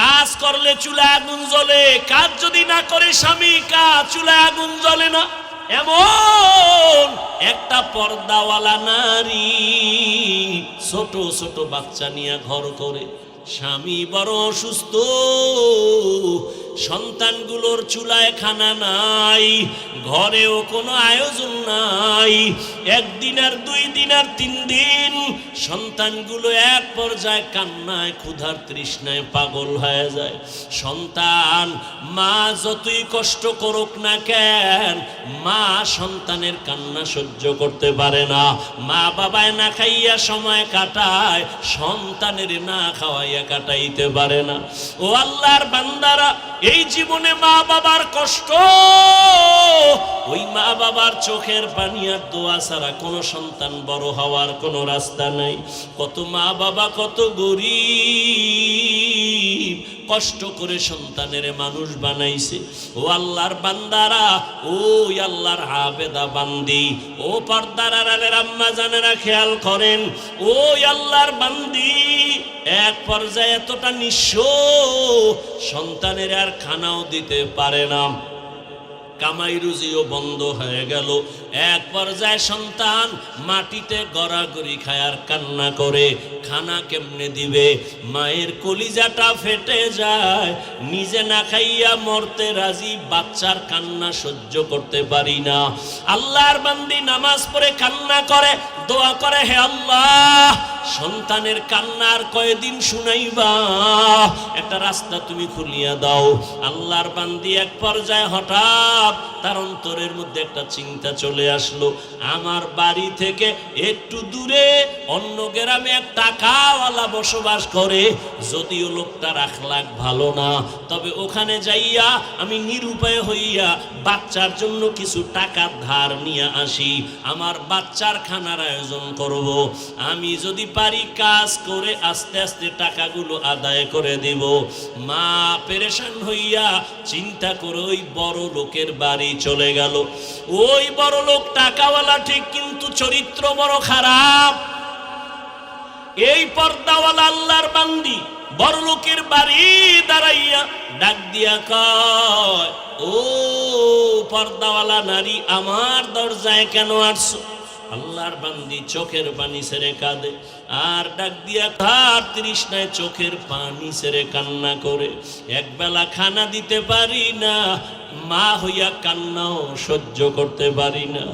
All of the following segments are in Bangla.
কাজ করলে চুলা আগুন জ্বলে, কাজ যদি না করে স্বামী, কাজ চুলা আগুন জ্বলে না। এমন একটা পর্দাওয়ালা নারী ছোট ছোট বাচ্চা নিয়ে ঘর করে। স্বামী বড় অসুস্থ সন্তানগুলোর চুলায় খানা নাই, ঘরেও কোনো আয়োজন নাই। একদিন আর দুই দিন আর তিন দিন সন্তানগুলো এক পর্যায়ে কান্নায়, ক্ষুধার তৃষ্ণায় পাগল হয়ে যায়। সন্তান, মা যতই কষ্ট করুক না কেন, মা সন্তানের কান্না সহ্য করতে পারে না। মা বাবায় না খাইয়া সময় কাটায়, সন্তানের না খাওয়াইয়া কাটাইতে পারে না। ও আল্লাহর বান্দারা এই জীবনে মা বাবার কষ্ট, ওই মা বাবার চোখের পানি আর দোয়া ছাড়া কোনো সন্তান বড় হওয়ার কোনো রাস্তা নাই। কত মা বাবা কত গরিব, কষ্ট করে সন্তানের মানুষ বানাইছে। ও আল্লাহর বান্দারা ও আল্লাহর হাবেদা বান্দি, ও পর্দার আম্মা জানেরা খেয়াল করেন ও আল্লাহর বান্দি। এক পর্যায়ে এতটা নিঃস্ব, সন্তানের আর খানাও দিতে পারে না। কামাই রুজিও বন্ধ হয়ে গেল। এক পর্যায়ে সন্তান মাটিতে গড়াগড়ি খায় আর কান্না করে। খানা কেমনে দিবে? মায়ের কলিজাটা ফেটে যায়। নিজে না খাইয়া মরতে রাজি, বাচ্চার কান্না সহ্য করতে পারি না। আল্লাহর বান্দি নামাজ পড়ে কান্না করে, দোয়া করে, হে আল্লাহ সন্তানের কান্নার কয়দিন শুনাইবা? একটা রাস্তা তুমি খুলিয়া দাও। আল্লাহর বান্দি এক পর্যায়ে হঠাৎ তার অন্তরের মধ্যে একটা চিন্তা চলে আসলো। আমার বাড়ি থেকে একটু দূরে অন্য গ্রামে এক টাকাওয়ালা বসবাস করে। যদিও লোকটার আখলাখ ভালো না, তবে ওখানে যাইয়া আমি নিরুপায় হইয়া বাচ্চার জন্য কিছু টাকা ধার নিয়ে আসি। আমার বাচ্চার খানার আয়োজন করব। আমি যদি পারি কাজ করে আস্তে আস্তে টাকাগুলো আদায় করে দেব। মা পেরেশান হইয়া চিন্তা করে ওই বড় লোকের বাড়ি চলে গেল। ওই বড় লোক টাকাওয়ালা ঠিক কিন্তু চরিত্র বড় খারাপ। এই পর্দাওয়ালা আল্লাহর বান্দি বড় লোকের বাড়ি দাঁড়াইয়া ডাক দিয়া কয়, ও পর্দাওয়ালা নারী, আমার দরজায় কেন আসছো? আল্লাহর বান্দি চোখের পানি সেরে কাঁদে। আর ডাক দিয়া তার তৃষ্ণায় চোখের পানি সেরে কান্না করে। একবেলা খানা দিতে পারি না, মা হইয়া কান্নাও সহ্য করতে পারি না।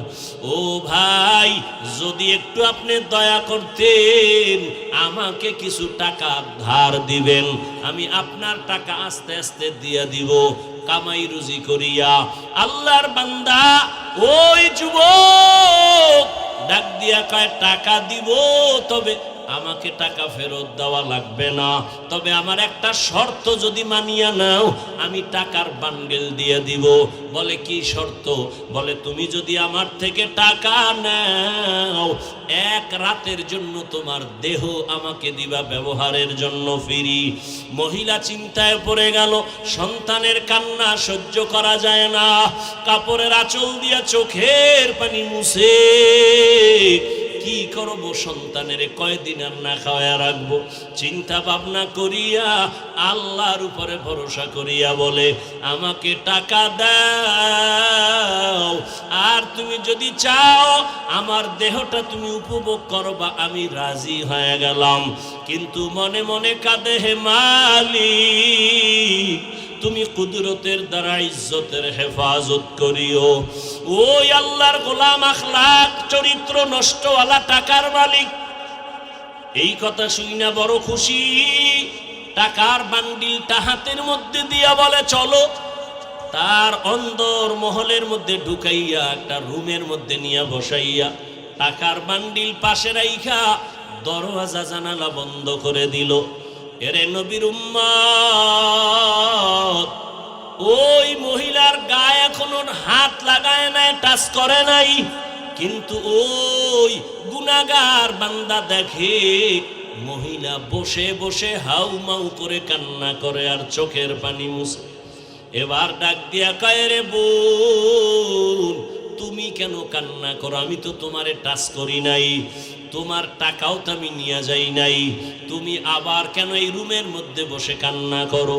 ও ভাই, যদি একটু আপনি দয়া করতেন, আমাকে কিছু টাকা ধার দিবেন। আমি আপনার টাকা আস্তে আস্তে দিয়ে দিব, কামাই রুজি করিয়া। আল্লাহর বান্দা, ওই যুবক ডাক দিয়া কয় টাকা দিব তবে আমাকে টাকা ফেরত দেওয়া লাগবে না। তবে আমার একটা শর্ত যদি মানিয়া নাও, আমি টাকার বান্ডেল দিয়ে দিব। বলে, কি শর্ত? বলে, তুমি যদি আমার থেকে টাকা নাও, এক রাতের জন্য তোমার দেহ আমাকে দিবা ব্যবহারের জন্য ফিরি। মহিলা চিন্তায় পড়ে গেল, সন্তানের কান্না সহ্য করা যায় না। কাপড়ের আঁচল দিয়া চোখের পানি মুছে। কি করব সন্তানের? কয়দিন আর না খাওয়া রাখব? চিন্তা ভাবনা করিয়া আল্লাহর উপরে ভরসা করিয়া বলে, আমাকে টাকা দাও। আর তুমি যদি চাও, আমার দেহটা তুমি উপভোগ করবা। আমি রাজি হয়ে গেলাম। কিন্তু মনে মনে কাঁদে, হে মালিক তুমি কুদরতের দ্বারা ইজ্জতের হেফাজত করিও। ওই আল্লাহর গোলাম আখলাক, চরিত্র নষ্টওয়ালা টাকার মালিক। এই কথা শুই না বড় খুশি। টাকার বান্ডিলটা হাতের মধ্যে দিয়া বলে, চলো। তার অন্দর মহলের মধ্যে ঢুকাইয়া, একটা রুমের মধ্যে নিয়ে বসাইয়া, টাকার বান্ডিল পাশে রাইখা দরওয়াজা জানালা বন্ধ করে দিল। এরে নবীর ওই মহিলার গায়ে এখনও হাত লাগায় নাই, টাচ করে নাই, কিন্তু ওই গুনাগার বান্দা দেখে মহিলা বসে বসে হাউ মাউ করে কান্না করে আর চোখের পানি মুছে। এবার ডাক দিয়া কয় রে বোন, তুমি কেন কান্না করো? আমি তো তোমারে টাচ করি নাই। তোমার টাকাও তো আমি নিয়ে যাই নাই। তুমি আবার কেন এই রুমের মধ্যে বসে কান্না করো?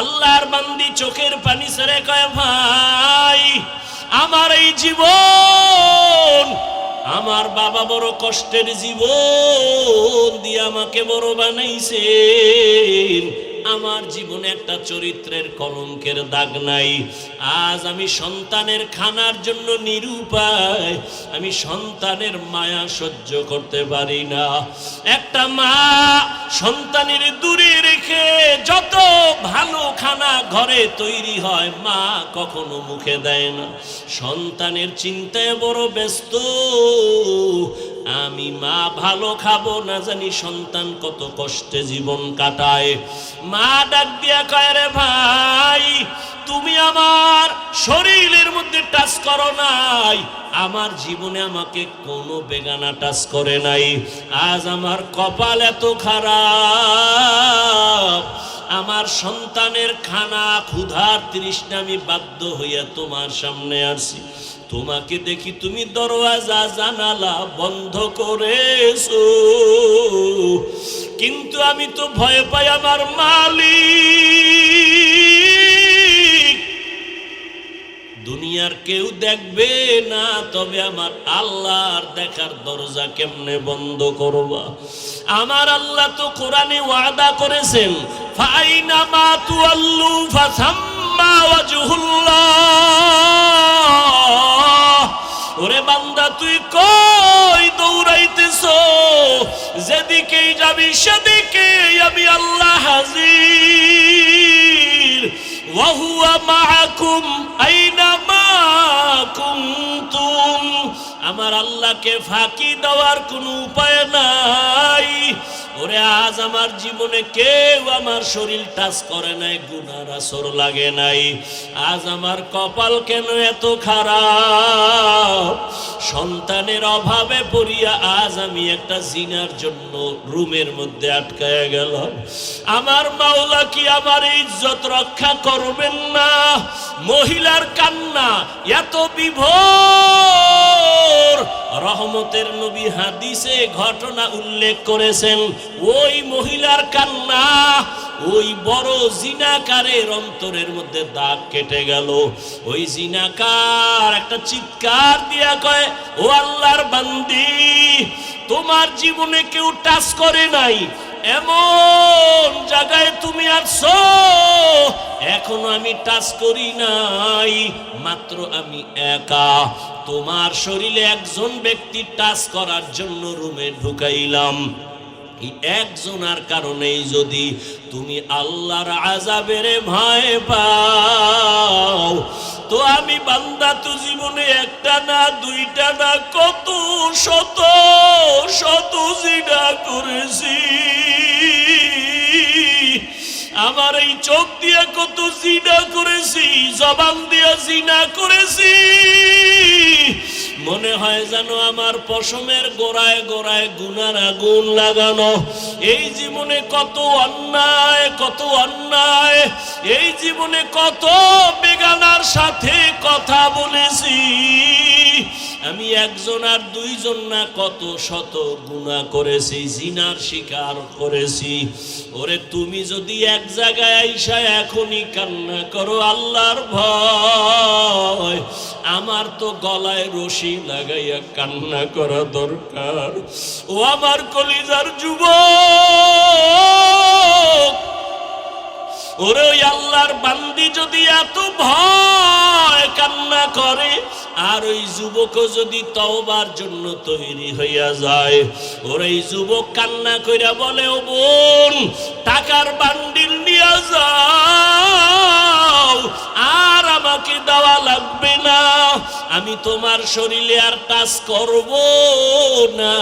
আল্লাহর বান্দি চোখের পানি সেরে কয়, ভাই, আমার এই জীবন, আমার বাবা বড় কষ্টের জীবন দিয়ে আমাকে বড় বানাইছেন। আমার জীবনে একটা চরিত্রের কলঙ্কের দাগ নাই। আজ আমি সন্তানের খানার জন্য নিরুপায়। আমি সন্তানের মায়া সহ্য করতে পারি না। একটা মা সন্তানের দূরে রেখে যত ভালো খানা ঘরে তৈরি হয়, মা কখনো মুখে দেয় না। সন্তানের চিন্তায় বড় ব্যস্ত। আমি মা ভালো খাব, না জানি সন্তান কত কষ্টে জীবন কাটায়। মা ডাক দিয়া কয় রে ভাই, তুমি আমার শরীরের মধ্যে টাচ করো নাই। আমার জীবনে আমাকে কোনো বেগানা টাচ করে নাই। আজ আমার কপাল এত খারাপ। আমার সন্তানের খানা ক্ষুধার তৃষ্ণা আমি বাধ্য হইয়া তোমার সামনে আসি তোমাকে দেখি তুমি দরওয়াজা, জানালা বন্ধ করেছ। কিন্তু আমি তো ভয় পাই আমার মালিক। দুনিয়ার কেউ দেখবে না, তবে আমার আল্লাহর দেখার দরজা কেমনে বন্ধ করবা? আমার আল্লাহ তো কোরআনে ওয়াদা করেছেন ফাইনা মা তুয়াল্লু ফাসাম্মা ওয়াজহুল্লাহ। ওরে বান্দা, তুই কই দৌড়াইতেছ? যেদিকেই যাবি সেদিকে আমি আল্লাহ হাজির। ওয়াহুয়া মাআকুম আইনামা কুনতুম? আমার আল্লাহকে ফাঁকি দেওয়ার কোনো উপায় নাই। ওরে, আজ আমার জীবনে কেউ আমার শরীর টাচ করে নাই, গুনার আসর লাগে নাই। আজ আমার কপাল কেন এত খারাপ? সন্তানের অভাবে পড়িয়া আজ আমি একটা জিনার জন্য রুমের মধ্যে আটকায় গেলাম। আমার মাওলা কি আমার ইজ্জত রক্ষা করবেন না? মহিলার কান্না এত বিভোর। রহমতের নবী হাদিসে ঘটনা উল্লেখ করেছেন, ওই মহিলার কান্না, ওই বড় জিনাকারের অন্তরের মধ্যে দাগ কেটে গেল। ওই জিনাকার একটা চিৎকার দিয়া কয়, ও আল্লাহর বান্দি, তোমার জীবনে কেউ টাচ করে নাই। এমন জায়গায় তুমি আছো, এখনও আমি টাচ করি নাই। মাত্র আমি একা। তোমার শরীরে একজন ব্যক্তি টাচ করার জন্য রুমে ঢুকাইলাম। একজনার কারণেই যদি তুমি আল্লাহর আজাবের ভয় পাও, তো আমি বান্দা, তো জীবনে একটা না, দুইটা না, কত শত শত জিনা করেছি। আমার এই চোখ দিয়া কত জিনা করেছি জবান দিয়া জিনা করেছি। মনে হয় যেন আমার পশমের গোড়ায় গোড়ায় গুনার আগুন লাগানো। এই জীবনে কত অন্যায় কত অন্যায়, এই জীবনে কত বেগানার সাথে কথা বলেছি। আমি একজন আর দুইজন না, কত শত গুণা করেছি, জিনার শিকার করেছি। ওরে তুমি যদি এক জায়গায় আইসা এখনই কান্না করো, আল্লাহর ভয়। আমার তো গলায় রশি লাগাইয়া কান্না করা দরকার। ও আমার কলিজার যুবক, ওরে ওই আল্লাহর বান্দি যদি এত ভয় কান্না করে, আর ওই যুবক যদি তওবার জন্য তৈরি হইয়া যায়, ওর এই যুবক কান্না কইরা বলে, ও বোন, টাকার বান্ডিল নিয়ে যাও আর আমাকে দেওয়া লাগবে না। আমি তোমার শরীরে আর টাচ করব না।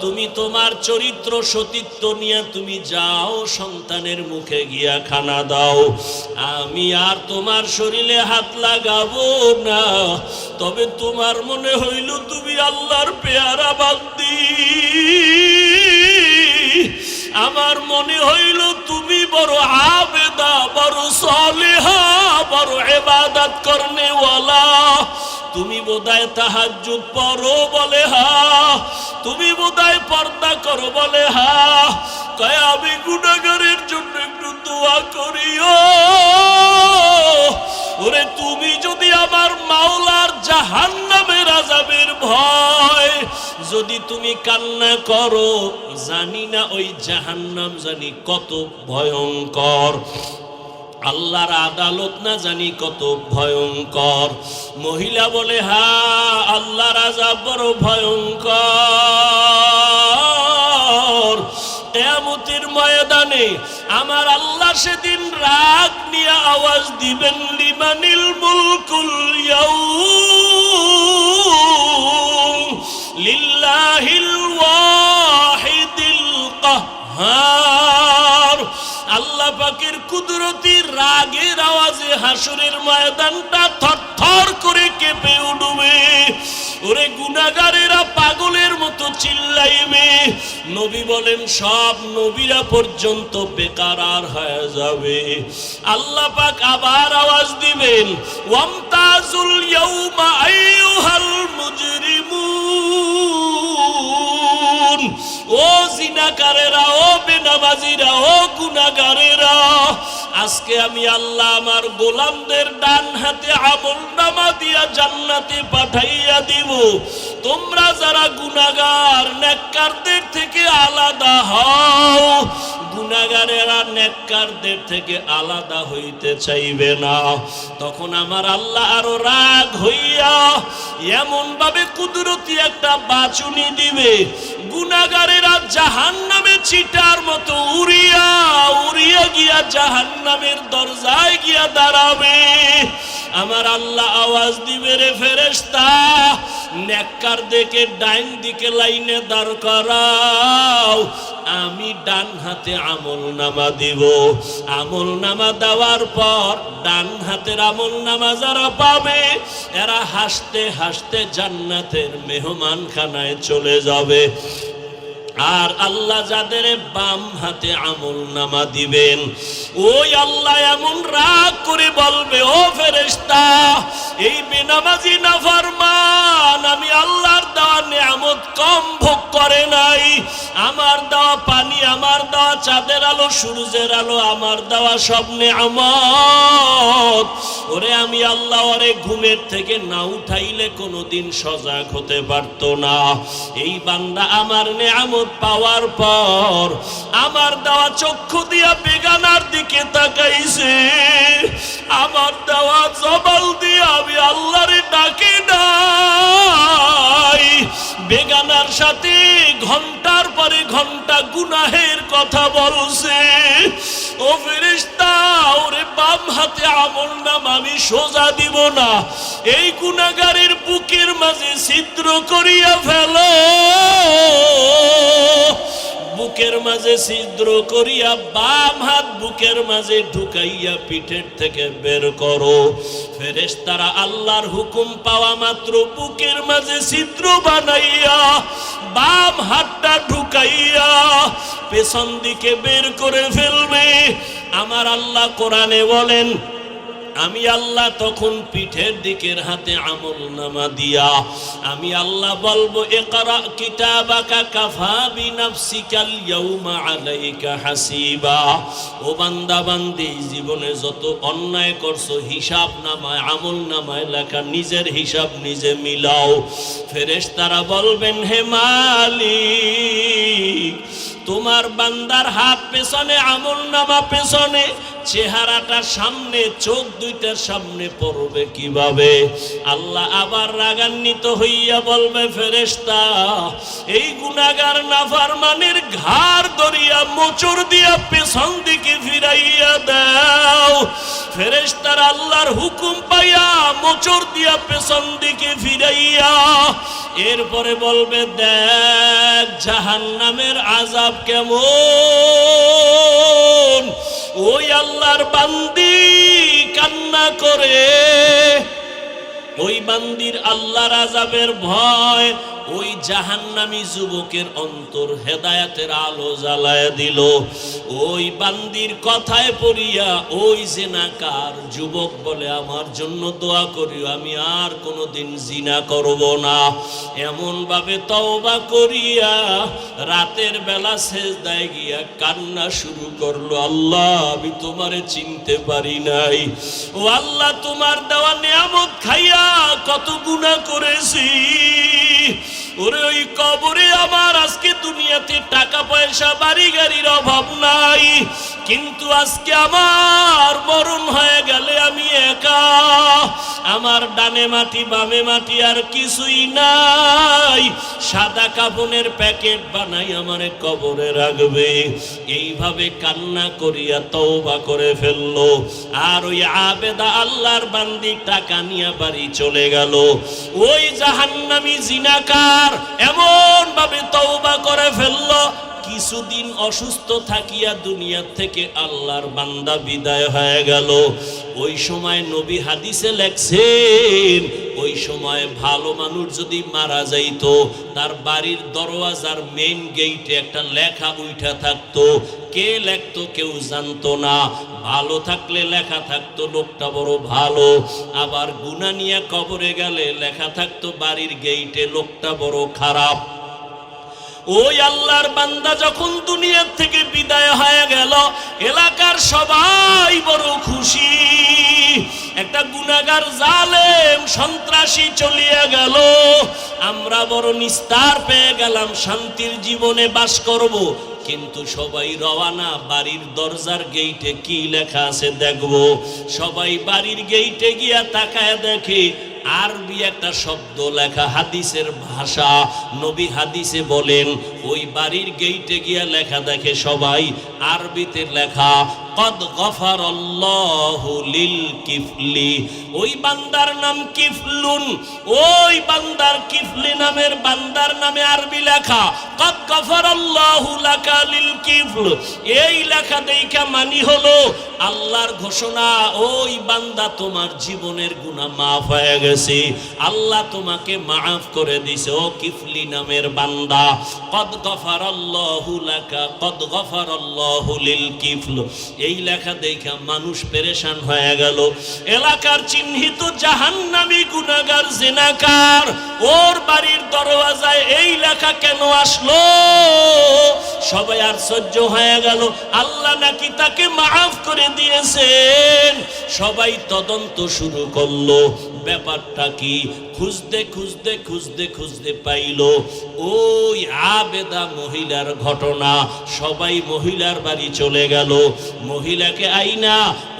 তুমি তোমার চরিত্র সতীত্ব নিয়ে তুমি যাও, সন্তানের মুখে গিয়া খানা দাও। আমি আর তোমার শরীরে হাত লাগাবো না। তবে তোমার মনে হইল তুমি আল্লাহর পেয়ারা বান্দি। আমার মনে হইল তুমি বড় আবেদা বড় সলেহা, বড় এবাদাত করনেওয়ালা। তুমি বোধহয় তাহাজ্জুদ পড়ো বলে হা। তুমি বোধহয় পর্দা করো বলে হা। কয়, আমি গুণাগারের জন্য একটু দোয়া করিও। ওরে, তুমি যদি আমার মাওলার জাহান নামের আজাবের ভয়। যদি তুমি কান্না করো, জানি না ওই জাহান্নাম জানি কত ভয়ঙ্কর। আল্লাহর আদালত না জানি কত ভয়ঙ্কর। মহিলা বলে হা আল্লাহর আজাব বড় ভয়ঙ্কর। কেয়ামতের ময়দানে আমার আল্লাহ সেদিন রাগ নিয়ে আওয়াজ দিবেন, লিমানিল মুলকুল লিল্লাহিল ওয়াহিদিল কাহ্হার আল্লাহ পাকের কুদরতি রাগের আওয়াজে হাসুরের ময়দানটা থরথর করে কেঁপে উঠবে। ওরে গুনাগারেরা পাগলের মতো চিল্লাইবে। নবী বলেন, সব নবীরা পর্যন্ত বেকার আর হয়ে যাবে। আল্লাহ পাক আবার আওয়াজ দিবেন, ওয়ামতাজুল ইয়াউমা আইয়ুহাল মুজরিমুন। ও জিনাকারেরা, ও বেনামাজিরা, ও আজকে আমি আল্লাহ আমার গোলামদের ডান হাতে আমল নামা দিয়া জান্নাতে পাঠাইয়া দিব। তোমরা যারা গুণাগার নেককারদের থেকে আলাদা হও। গুনাগারেরা নেককারদের থেকে আলাদা হইতে চাইবে না। তখন আমার আল্লাহ আরও রাগ হইয়া এমন ভাবে কুদরতি একটা বাচুনি দিবে। গুনাগারেরা জাহান নামে চিটার মতো উড়িয়া উড়িয়া গিয়া জাহান নামের দরজায় গিয়া দাঁড়াবে। আমার আল্লাহ আওয়াজ দিবে রে ফেরেস্তা নেককার দেখে ডাইন দিকে লাইনে দাঁড় করাও। আমি ডান হাতে আমল নামা দিব। আমল নামা দেওয়ার পর ডান হাতের আমল নামা যারা পাবে, এরা হাসতে হাসতে জান্নাতের মেহমান খানায় চলে যাবে। আর আল্লাহ যাদের বাম হাতে আমল নামা দিবেন, ওই আল্লাহ এমন রাগ করে বলবে, ও ফেরেস্তা এই বেনামাজি নাফরমান, আমি আল্লাহর দেওয়া নিয়ামত কম ভোগ করে নাই। আমার দেওয়া পানি, আমার দেওয়া চাঁদের আলো, সূর্যের আলো, আমার দেওয়া সব নিয়ামত। ওরে, আমি আল্লাহ ওরে ঘুমের থেকে না উঠাইলে কোনোদিন সজাগ হতে পারতো না। এই বান্দা আমার নিয়ামত পাওয়ার পর আমার দেওয়া চক্ষু দিয়া বেগানার দিকে তাকাইছে। আমার দেওয়া জবাল দিয়ে আমি আল্লাহরে ডাকি নাই। বেগানার সাথে ঘণ্টার পরে ঘণ্টা গুনাহের কথা বলছে। ও ফেরেশতা, ওরে বাম হাতে আমল নাম আমি সোজা দিব না। এই গুনাগারের বুকের মাঝে ছিদ্র করিয়া ফেলো। বুকের মাঝে ছিদ্র করিয়া বাম হাত বুকের মাঝে ঢুকাইয়া পিঠের থেকে বের করো। ফেরেশতারা আল্লাহর হুকুম পাওয়া মাত্র বুকের মাঝে ছিদ্র বানাইয়া বাম হাতটা ঢুকাইয়া পেছন দিকে বের করে ফেলবে। আমার আল্লাহ কোরআনে বলেন আমি আল্লাহ তখন পিঠের দিকের হাতে আমল নামা দিয়া, আমি আল্লাহ বলব একরা ও জীবনে যত অন্যায় করছ হিসাব নামায় আমল নামায় লেখা, নিজের হিসাব নিজে মিলাও। ফেরেশতারা বলবেন, হে মালিক তোমার বান্দার হাত পেছনে, আমল নামা পেছনে, চেহারাটা সামনে, চোখ দুইটার সামনে পড়বে কীভাবে? আল্লাহ আবার রাগান্বিত হইয়া বলবে ফেরেস্তা এই গুনাগার নাফারমানের ঘাড় ধরিয়া মোচর দিয়া পেছন দিকে ফিরাইয়া দাও। ফেরেস্তার আল্লাহর হুকুম পাইয়া মোচর দিয়া পেছন দিকে ফিরাইয়া, এরপরে বলবে, দেখ, জাহান্নামের আজাব কেমন? ওই আল্লাহর বান্দি কান্না করে। ওই বান্দির আল্লাহর আজাবের ভয় ওই জাহান্নামী যুবকের অন্তর হেদায়াতের আলো জ্বালায় দিল। ওই বান্দির কথায় পড়িয়া ওই জেনাকার যুবক বলে, আমার জন্য দোয়া করিও, আমি আর কোনোদিন জিনা করব না। এমন ভাবে তওবা করিয়া রাতের বেলা শেষ দেয় গিয়া কান্না শুরু করল, আল্লাহ, আমি তোমারে চিনতে পারি নাই। ও আল্লাহ, তোমার দেওয়া নিয়ামত খাইয়া কত গুণা করেছি। ওরে ওই কবরে আমার আজকে দুনিয়াতে টাকা পয়সা বাড়ি গাড়ির অভাব নাই। কিন্তু আজকে আমার মরণ হয়ে গেলে আমি একা। আমার ডানে মাটি, বামে মাটি আর কিছুই নাই। সাদা কাপনের প্যাকেট বানাই আমার কবরে রাখবে। এইভাবে কান্না করিয়া তওবা করে ফেলল। আর ওই আবেদা আল্লাহর বান্দি টাকা নিয়ে বাড়ি চলে গেল। ওই জাহান্নামি জিনাকার এমন ভাবে তওবা করে ফেলল। কিছুদিন অসুস্থ থাকিয়া দুনিয়া থেকে আল্লাহর বান্দা বিদায় হয়ে গেল। ওই সময় নবী হাদিসে লেখছেন, ওই সময় ভালো মানুষ যদি মারা যাইতো, তার বাড়ির দরওয়াজার মেইন গেইটে একটা লেখা উঠা থাকতো। কে লেখতো কেউ জানতো না। ভালো থাকলে লেখা থাকতো, লোকটা বড় ভালো। আবার গুনা নিয়ে কবরে গেলে লেখা থাকতো, বাড়ির গেইটে লোকটা বড় খারাপ। ওই আল্লাহর বান্দা যখন দুনিয়ার থেকে বিদায় হয়ে গেল, এলাকার সবাই বড় খুশি। একটা গুনাগার জালেম সন্ত্রাসী চলিয়া গেল। আমরা বড় নিস্তার পেয়ে গেলাম, শান্তির জীবনে বাস করব। কিন্তু সবাই রওয়ানা বাড়ির দরজার গেইটে কি লেখা আছে দেখব। সবাই বাড়ির গেইটে গিয়া তাকায় দেখে আরবি একটা শব্দ লেখা হাদিসের ভাষা নবী হাদিসে বলেন ওই বাড়ির গেইটে গিয়া লেখা দেখে সবাই, আরবিতে লেখা, কদ গফার লিল কিফলি। ওই বান্দার নাম কিফলুন, ওই বান্দার কিফলি নামের বান্দার নামে আরবি লেখা, কদ গফার লাকা লিল কিফল। এই লেখা দেখা মানি হলো, আল্লাহর ঘোষণা, ওই বান্দা তোমার জীবনের গুনাহ মাফ হয়ে গেছে। আল্লাহ তোমাকে মাফ করে দিছে, ও কিফলি নামের বান্দা। কদ এই লেখা দেখা মানুষ পেরেশান হয়ে গেল। এলাকার চিহ্নিত জাহান্নামী জেনাকার, ওর বাড়ির দরওয়াজায় এই লেখা কেন আসলো? সবাই সহ্য হয়ে গেল। আল্লাহ নাকি তাকে মাফ করে দিয়েছেন? সবাই তদন্ত শুরু করল। ব্যাপারটা কি? খুঁজতে খুঁজতে খুঁজতে খুঁজতে পাইল, ওই আবেদা মহিলার ঘটনা। সবাই মহিলার বাড়ি চলে গেল। মহিলাকে আইনা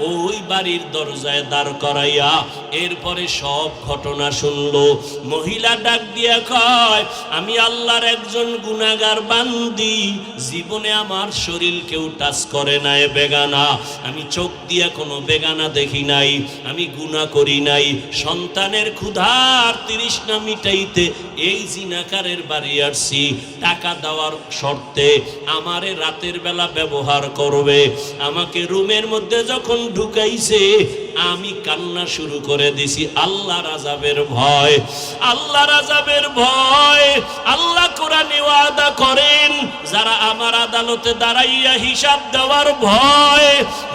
ওই বাড়ির দরজায় দাঁড় করাইয়া এরপরে সব ঘটনা শুনলো। মহিলা ডাক দিয়া কয়, আমি আল্লাহর একজন গুনাগার বান্দি। জীবনে আমার শরীর কেউ টাচ করে নাই, বেগানা। আমি চোখ দিয়া কোনো বেগানা দেখি নাই। আমি গুণা করি নাই। সন্তানের ক্ষুধার তৃষ্ণা মিটাইতে এই জিনাকারের বাড়ি আসছি। টাকা দেওয়ার শর্তে আমারে রাতের বেলা ব্যবহার করবে। আমাকে রুমের মধ্যে যখন ঢুকাইছে, আমি কান্না শুরু করে দিছি। আল্লাহ রাজাবের ভয় আল্লাহ রাজাবের ভয়, আল্লাহ কোরআনে ওয়াদা করেন যারা আমার আদালতে দাঁড়াইয়া হিসাব দেওয়ার ভয়,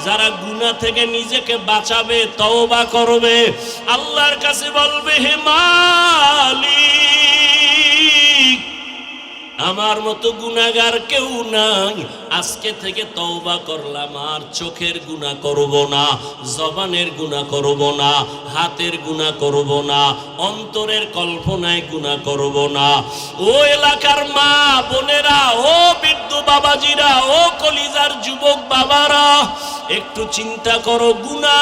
যারা গুনা থেকে নিজেকে বাঁচাবে, তওবা করবে, আল্লাহর কাছে বলবে, হে মালিক আমার মতো গুনাগার কেউ নাই। আজকে থেকে তওবা করলাম, আর চোখের গুণা করব না, জবানের গুণা করব না, হাতের গুণা করব না, অন্তরের কল্পনায় গুণা করব না। ও এলাকার মা, বোনেরা, ও বৃদ্ধ বাবাজিরা, ও কলিজার যুবক বাবারা, একটু চিন্তা করো গুণা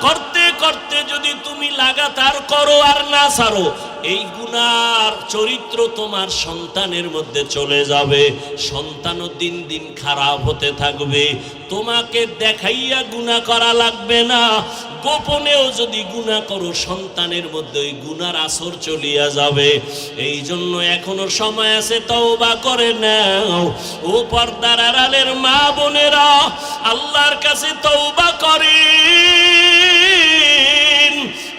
করতে করতে যদি তুমি লাগাতার করো আর না ছাড়ো এই গুনার চরিত্র তোমার সন্তানের মধ্যে চলে যাবে, সন্তানও দিন দিন খারাপ হতে থাকবে। তোমাকে দেখাইয়া গুণা করা লাগবে না। গোপনেও যদি গুণা করো, সন্তানের মধ্যে ওই গুনার আসর চলিয়া যাবে। এই জন্য এখনও সময় আছে, তওবা করে নাও। ও পর্দার আড়ালের মা বোনেরা, আল্লাহর কাছে তওবা করেন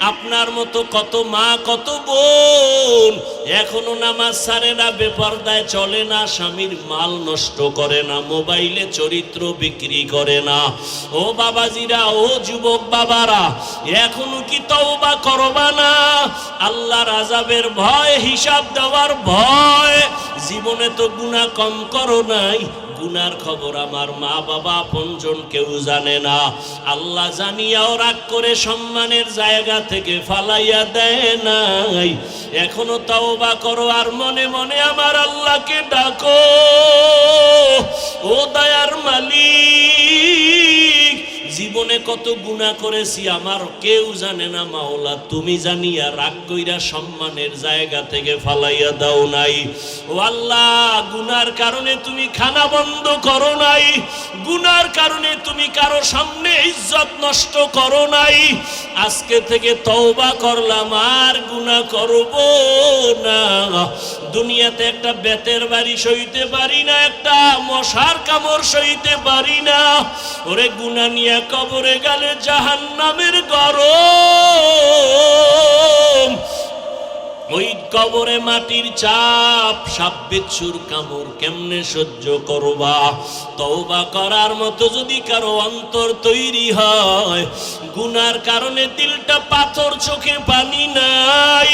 আপনার মতো কত মা, কত বোন এখনও নামাজ সারে না, বেপর্দায় চলে না, স্বামীর মাল নষ্ট করে না, মোবাইলে চরিত্র বিক্রি করে না। ও বাবাজিরা, ও যুবক বাবারা, এখনও কি তওবা করবা না? আল্লাহর আজাবের ভয়, হিসাব দেওয়ার ভয়। জীবনে তো গুণা কম করো নাই গুনার খবর আমার মা বাবা আপনজন কেউ জানে না। আল্লাহ জানিয়াও রাগ করে সম্মানের জায়গা থেকে ফালাইয়া দেয় নাই। এখনও তাও বা করো আর মনে মনে আমার আল্লাহকে ডাকো। ও দয়ার মালিক জীবনে কত গুণা করেছি, আমার কেউ জানে না মাওলা। তুমি জানিয়া রাগ কইরা সম্মানের জায়গা থেকে ফালাইয়া দাও নাই। ও আল্লাহ, গুনার কারণে তুমি খানা বন্ধ করো নাই। গুনার কারণে তুমি কারও সামনে ইজ্জত নষ্ট করো নাই। আজকে থেকে তওবা করলাম, আর গুনাহ করব না। দুনিয়াতে একটা বেতের বাড়ি সইতে পারি না, একটা মশার কামড় সইতে পারি না। ওরে গুনা নিয়ে কবরে গেলে জাহান নামের গরম কবরে মাটির চাপ সাপ বিচ্ছুর কামড় কেমনে সহ্য করবা? তওবা করার মতো যদি কারও অন্তর তৈরি হয়, গুনার কারণে দিলটা পাথর চোখে পানি নাই।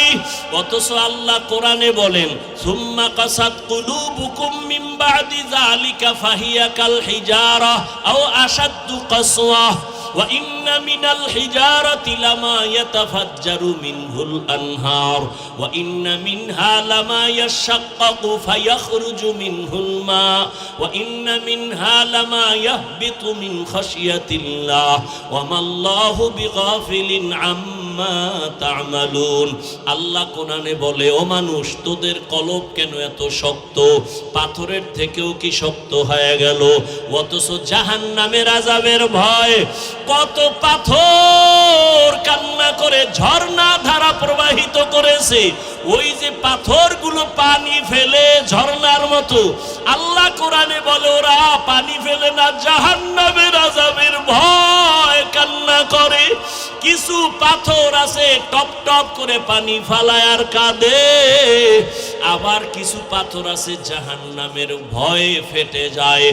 অথচ আল্লাহ কোরআনে বলেন, সুম্মা কাসাত কুলুবুকুম মিন বাদি যালিকা ফাহিয়া কাল হিজারা আও আশাদ্দু কাসওয়া। وإن من الحجارة لما يتفجر منه الأنهار وإن منها لما يشقق فيخرج منه الماء وإن منها لما يهبط من خشية الله وما الله بغافل عما تعملون আল্লাহ কোরআনে বলে ও মানুষ তোদের কলব কেন এত শক্ত পাথরের থেকেও কি শক্ত হয়ে গেল অথচ জাহান নামের আজাবের ভয় কত পাথর কান্না করে ঝর্ণা ধারা প্রবাহিত করেছে। ওই যে পাথরগুলো পানি ফেলে ঝর্ণার মতো। আল্লাহ কোরআনে বলে, ওরা পানি ফেলে না, জাহান্নামের আজাবের ভয় কান্না করে। কিছু পাথর আছে, টপ টপ করে পানি ফালায় আর কাঁদে। আবার কিছু পাথর আছে, জাহান্নামের ভয়ে ফেটে যায়।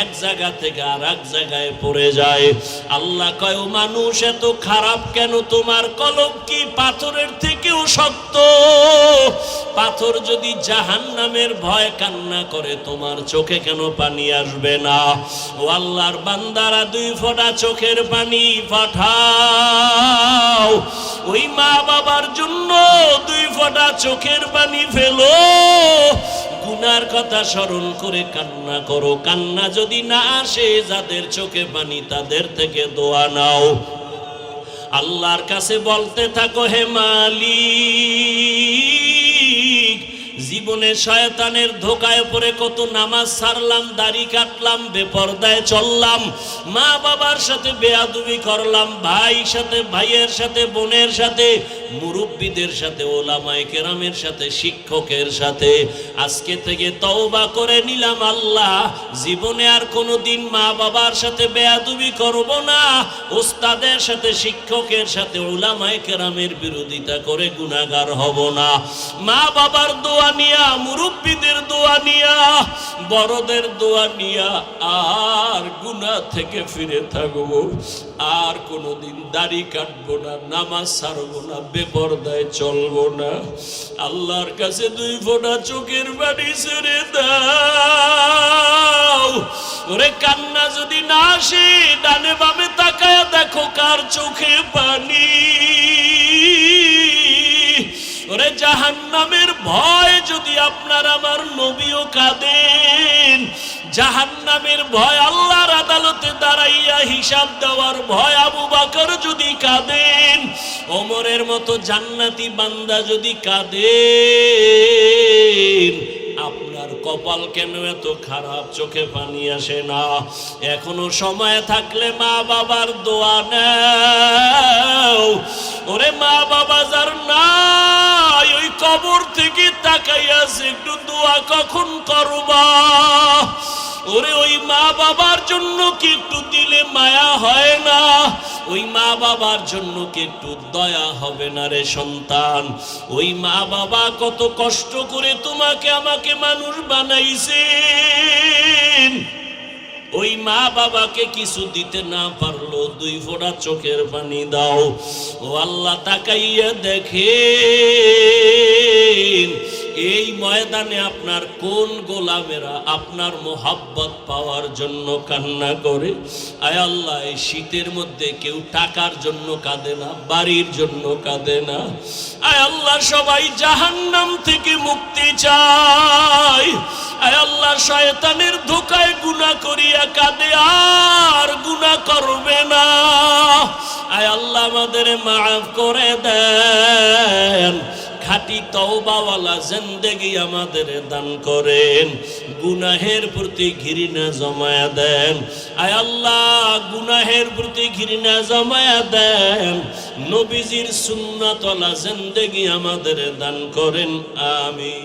এক জায়গা থেকে আর এক জায়গায় পড়ে যায়। আল্লাহ কয় মানুষ, এত খারাপ কেন? তোমার কলম কি পাথরের থেকেও শক্ত? পাথর যদি জাহান্নামের ভয় কান্না করে, তোমার চোখে কেন পানি আসবে না? ও আল্লাহর বান্দারা, দুই ফোঁটা চোখের পানি পাঠাও। ওই মা বাবার জন্য দুই ফোঁটা চোখের পানি ফেলো। গুনার কথা স্মরণ করে কান্না করো। কান্না যদি না আসে, যাদের চোখে পানি, তাদের থেকে দোয়া নাও। আল্লাহর কাছে বলতে থাকো, হে মালিক জীবনে শয়তানের ধোকায় পড়ে কত নামাজ সারলাম, দাড়ি কাটলাম, বেপরদায় চললাম, মা বাবার সাথে বেয়াদুবি করলাম, ভাই সাথে, ভাইয়ের সাথে, বোনের সাথে, মুরব্বীদের সাথে, ওলামায়ে কেরামের সাথে, শিক্ষকের সাথে। আজকে থেকে তওবা করে নিলাম আল্লাহ, জীবনে আর কোনো দিন মা বাবার সাথে বেয়াদুবি করব না, ওস্তাদের সাথে, শিক্ষকের সাথে, ওলামায়ে কেরামের বিরোধিতা করে গুনাহগার হব না। মা বাবার দোয়া নিয়া, মুরব্বীদের দোয়া নিয়া, বড়দের দোয়া নিয়া, আর গুনাহ থেকে ফিরে থাকব। আর কোনোদিন দাড়ি কাটবো না, নামাজ ছাড়বো না, বেপরদায় চলবো না। আল্লাহর কাছে দুই ফোঁটা চোখের বাড়ি ছেড়ে দাও। ওরে কান্না যদি না আসে, ডানে বামে তাকায় দেখো কার চোখে পানি ওরে জাহান্নামের ভয় যদি আপনার আমার নবীও কাঁদেন, জাহান্নামের ভয় আল্লাহর আদালতে দাঁড়াইয়া হিসাব দেওয়ার ভয় আবু বাকর যদি কাঁদেন, ওমরের মতো জান্নাতি বান্দা যদি কাঁদেন, আপনার কপাল কেন এত খারাপ? চোখে পানি আসে না। এখনও সময় থাকলে মা বাবার দোয়া নাও। ওরে মা বাবা যার নাই ওই কবর থেকে তাকাইয়াছে একটু দোয়া কখন করবা? ওরে, ওই মা বাবার জন্য কি একটু দিলে মায়া হয় না? ওই মা বাবার জন্য কি একটু দয়া হবে না রে সন্তান? ওই মা বাবা কত কষ্ট করে তোমাকে আমাকে মানুষ বানাইছে ওই মা বাবাকে কিছু দিতে না পারল, দুই ফোঁটা চোখের পানি দাও। ও আল্লাহ তাকাইয়া দেখেন এই ময়দানে আপনার কোন গোলামেরা আপনার মোহাব্বত পাওয়ার জন্য কান্না করে? আয় আল্লাহ, এই শীতের মধ্যে কেউ টাকার জন্য কাঁদে না, বাড়ির জন্য কাঁদে না। আয় আল্লাহ, সবাই জাহান্নাম থেকে মুক্তি চায় আয় আল্লাহ, শয়তানের ধোকায় গুনাহ করিয়া কাঁদে আর গুনাহ করবে না। আয় আল্লাহ, আমাদের মাফ করে দেন। খাটি তওবাওয়ালা জিন্দেগি আমাদের দান করেন। গুনাহের প্রতি ঘৃণা জমায়া দেন। আয় আল্লাহ, গুনাহের প্রতি ঘৃণা জমায়া দেন। নবীজির সুন্নাতলা জিন্দেগি আমাদের দান করেন, আমিন।